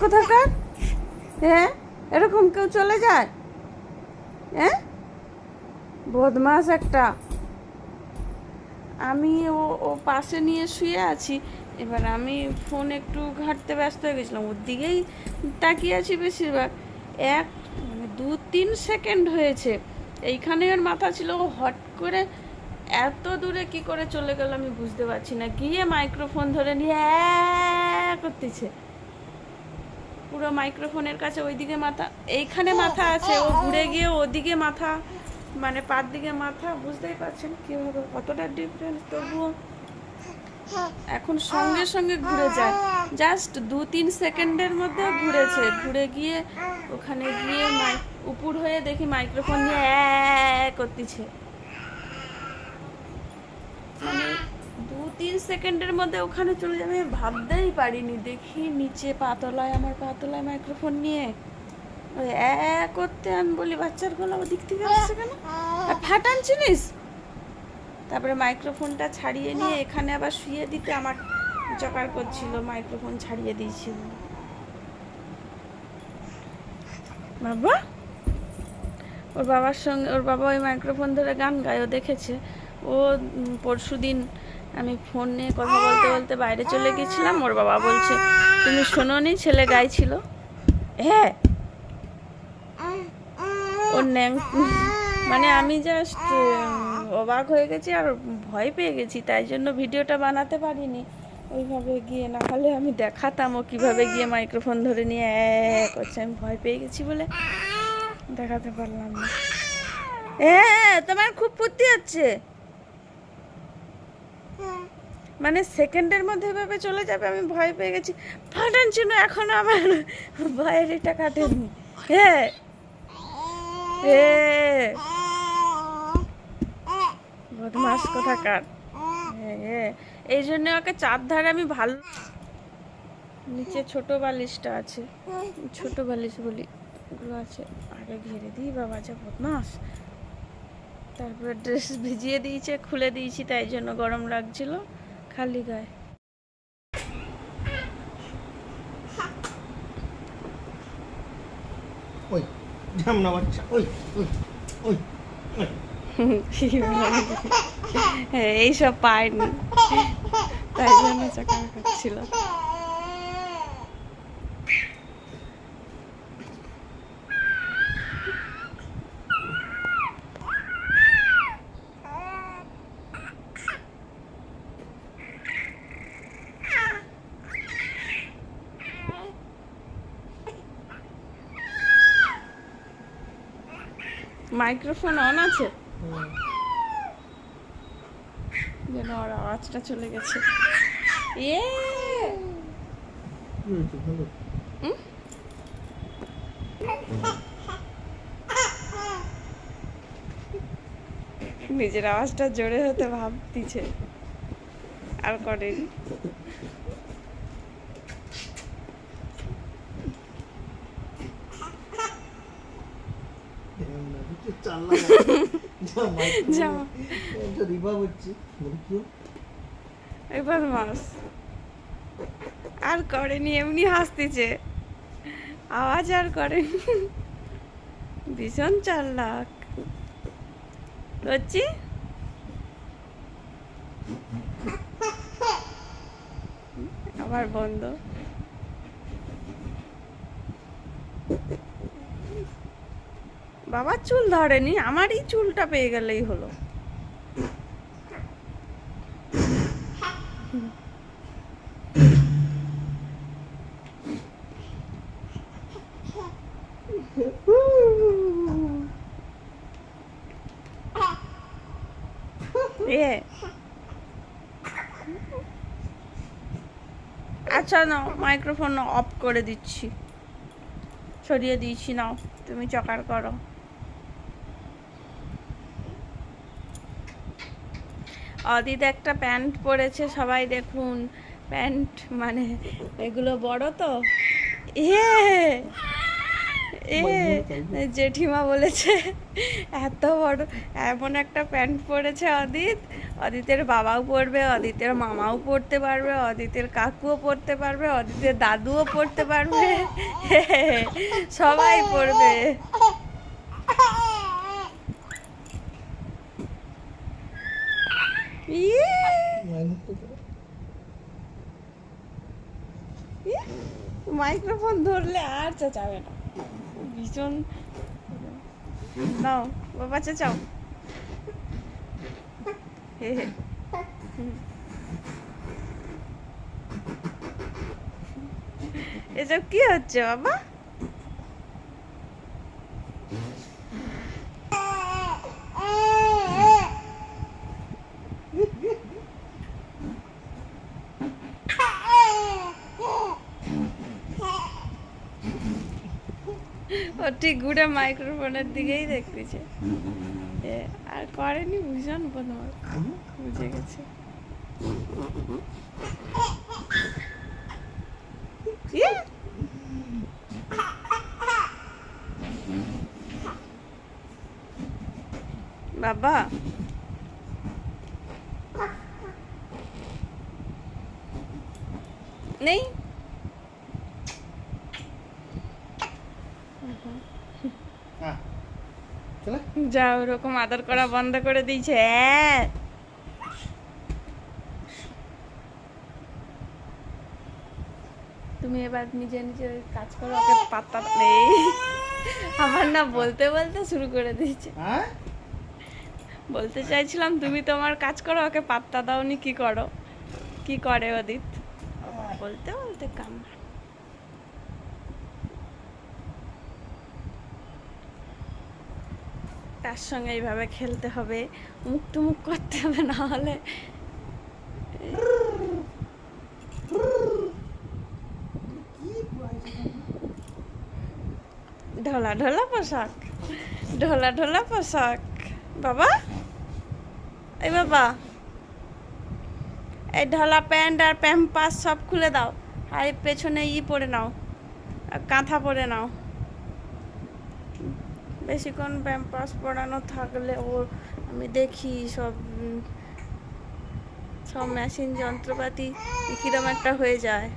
কোথাকার? হ্যাঁ? এরকম কেউ চলে যায়? হ্যাঁ? বদমাস একটা। আমি ও ও পাশে নিয়ে শুয়ে আছি। এবার আমি ফোন একটু ঘাঁটতে ব্যস্ত হয়ে গেছিলাম। ওর দিকেই তাকিয়ে আছি বেশিরভাগ। এক মানে দু, তিন সেকেন্ড হয়েছে। এইখানে ওর মাথা ছিল। ও হট করে এত দূরে কি করে চলে গেল আমি বুঝতে পারছি না। গিয়ে মাইক্রোফোন ধরে নিয়ে অ্যাঁ করতেছে। পুরো মাইক্রোফোনের কাছে ওইদিকে মাথা এইখানে মাথা আছে ও ঘুরে গিয়ে ওদিকে মাথা মানে পার দিকে মাথা বুঝতেই পারছেন কীভাবে কতটা ডিফারেন্স তবুও এখন সঙ্গে সঙ্গে ঘুরে যায়। জাস্ট দু তিন সেকেন্ডের মধ্যে ঘুরেছে ঘুরে গিয়ে ওখানে গিয়ে মাই- উপর হয়ে দেখি মাইক্রোফোন নিয়ে করতেছে মানে দু তিন সেকেন্ডের মধ্যে ওখানে চলে যাবে, আমি ভাবতেই পারিনি। দেখি নিচে পাতলায়, আমার পাতলায় মাইক্রোফোন নিয়ে। ওই এ করতে আমি বলি, বাচ্চার গলা ওদিক থেকে আসছে কেন? ফাটান চিনিস? তারপরে মাইক্রোফোনটা ছাড়িয়ে নিয়ে এখানে আবার শুয়ে দিতে আমার জকার করছিল মাইক্রোফোন ছাড়িয়ে দিয়েছিল। বাবা? ওর বাবার সঙ্গে, ওর বাবা ওই মাইক্রোফোন ধরে গান গায়, ও দেখেছে। ও পরশু দিন আমি ফোন নিয়ে কথা বলতে বলতে বাইরে চলে গেছিলাম। ওর বাবা বলছে, তুমি শোনোনি, ছেলে গাইছিল? হ্যাঁ। ওর ন্যাং মানে আমি জাস্ট অবাক হয়ে গেছি আর ভয় পেয়ে গেছি, তাই জন্য ভিডিওটা বানাতে পারিনি। ওইভাবে গিয়ে না হলে আমি দেখাতাম ও কীভাবে গিয়ে মাইক্রোফোন ধরে নিয়ে করছে আমি ভয় পেয়ে গেছি বলে দেখাতে পারলাম না। হ্যাঁ তোমার খুব ফুর্তি হচ্ছে। মানে সেকেন্ডের মধ্যে এভাবে চলে যাবে, আমি ভয় পেয়ে গেছি। ফাটান ছিল এখনও আমার ভয়ের এটা কাটেনি। হ্যাঁ বদমাস কোথাকার। এই জন্য ওকে চার ধারে আমি ভালো নিচে ছোট বালিশটা আছে। ছোট বালিশ বলি আছে। আগে ঘিরে দিই, বাবা যা বদমাস। তারপরে ড্রেস ভিজিয়ে দিয়েছে খুলে দিয়েছি তাই জন্য গরম লাগছিল খালি গায়ে ওই ঝামনা বাচ্চা ওই ওই ওই ওই। হ্যাঁ এইসব পায়নি তাই জন্য চাকা খাচ্ছিল মাইক্রোফোন অন আছে? যেন ওর আওয়াজটা চলে গেছে। ইয়ে ভালো? নিজের আওয়াজটা জোরে হতে ভাবতিছে। আর করেনি। মাস আর করেনি এমনি হাসতেছে। আওয়াজ আর করেনি। ভীষণ চাল্লাক করছি আবার বন্ধ। বাবার চুল ধরেনি, আমারই চুলটা পেয়ে গেলেই হলো। আচ্ছা নাও মাইক্রোফোন অফ করে দিচ্ছি। সরিয়ে দিয়েছি, নাও, তুমি চকার করো। অদিত একটা প্যান্ট পরেছে, সবাই দেখুন। প্যান্ট মানে এগুলো বড় তো? এ এ, জেঠিমা বলেছে, এত বড়, এমন একটা প্যান্ট পরেছে অদিত। অদিতের বাবাও পরবে, অদিতের মামাও পরতে পারবে, অদিতের কাকুও পরতে পারবে, অদিতের দাদুও পরতে পারবে। সবাই পরবে। মাইক্রোফোন ধরলে আর চেঁচাবে না। ভীষণ। নাও, বাবা চেঁচাও। হে হে। এসব কি হচ্ছে, বাবা? ঠিক ঘুরে মাইক্রোফোনের দিকেই দেখতেছে। আর করেনি ভীষণ বদমাস বুঝে গেছে! বাবা। নেই হ্যাঁ চলে যা ওরকম আদর করা বন্ধ করে দিয়েছে হ্যাঁ তুমি এবার নিজে নিজে কাজ করো ওকে পাত্তা নেই আমার না বলতে বলতে শুরু করে দিয়েছে। বলতে চাইছিলাম তুমি তোমার কাজ করো ওকে পাত্তা দাওনি কি করো? কি করে অদিত? বলতে বলতে কাম তার সঙ্গে এইভাবে খেলতে হবে, মুখ টুমুক করতে হবে, না হলে ঢোলা ঢোলা পোশাক, ঢোলা ঢোলা পোশাক, বাবা, এই বাবা, এই ঢলা প্যান্ট আর প্যাম্পাস সব খুলে দাও আর পেছনে ই পরে নাও কাঁথা পরে নাও। বেশিক্ষণ প্যাম্পাস পড়ানো থাকলে ও আমি দেখি সব সব মেশিন যন্ত্রপাতি কীরকম একটা হয়ে যায়।